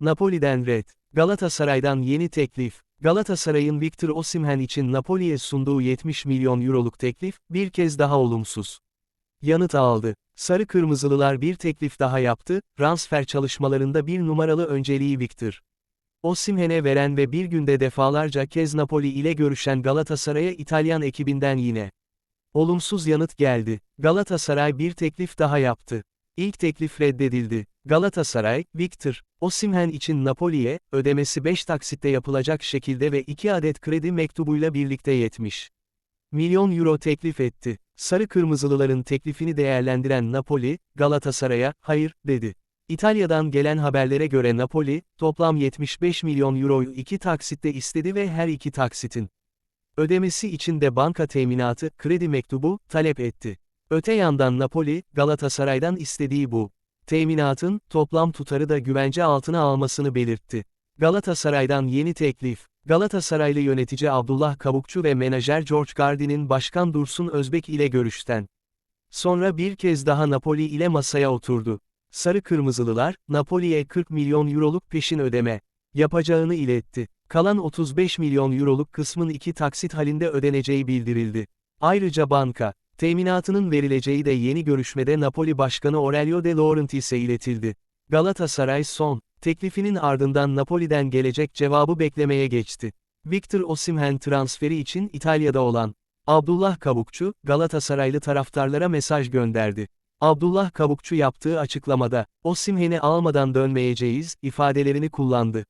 Napoli'den red. Galatasaray'dan yeni teklif. Galatasaray'ın Victor Osimhen için Napoli'ye sunduğu 70 milyon euroluk teklif, bir kez daha olumsuz. Yanıt aldı. Sarı Kırmızılılar bir teklif daha yaptı, transfer çalışmalarında bir numaralı önceliği Victor. Osimhen'e veren ve bir günde defalarca kez Napoli ile görüşen Galatasaray'a İtalyan ekibinden yine. Olumsuz yanıt geldi. Galatasaray bir teklif daha yaptı. İlk teklif reddedildi. Galatasaray, Victor, Osimhen için Napoli'ye, ödemesi 5 taksitte yapılacak şekilde ve 2 adet kredi mektubuyla birlikte 70 milyon euro teklif etti. Sarı Kırmızılıların teklifini değerlendiren Napoli, Galatasaray'a, hayır, dedi. İtalya'dan gelen haberlere göre Napoli, toplam 75 milyon euroyu iki taksitte istedi ve her iki taksitin ödemesi için de banka teminatı, kredi mektubu, talep etti. Öte yandan Napoli, Galatasaray'dan istediği bu teminatın, toplam tutarı da güvence altına almasını belirtti. Galatasaray'dan yeni teklif. Galatasaraylı yönetici Abdullah Kabukçu ve menajer George Gardi'nin Başkan Dursun Özbek ile görüşten. Sonra bir kez daha Napoli ile masaya oturdu. Sarı Kırmızılılar, Napoli'ye 40 milyon euroluk peşin ödeme yapacağını iletti. Kalan 35 milyon euroluk kısmın iki taksit halinde ödeneceği bildirildi. Ayrıca banka, teminatının verileceği de yeni görüşmede Napoli Başkanı Aurelio De Laurentiis'e iletildi. Galatasaray son, teklifinin ardından Napoli'den gelecek cevabı beklemeye geçti. Victor Osimhen transferi için İtalya'da olan Abdullah Kabukçu, Galatasaraylı taraftarlara mesaj gönderdi. Abdullah Kabukçu yaptığı açıklamada, Osimhen'i almadan dönmeyeceğiz, ifadelerini kullandı.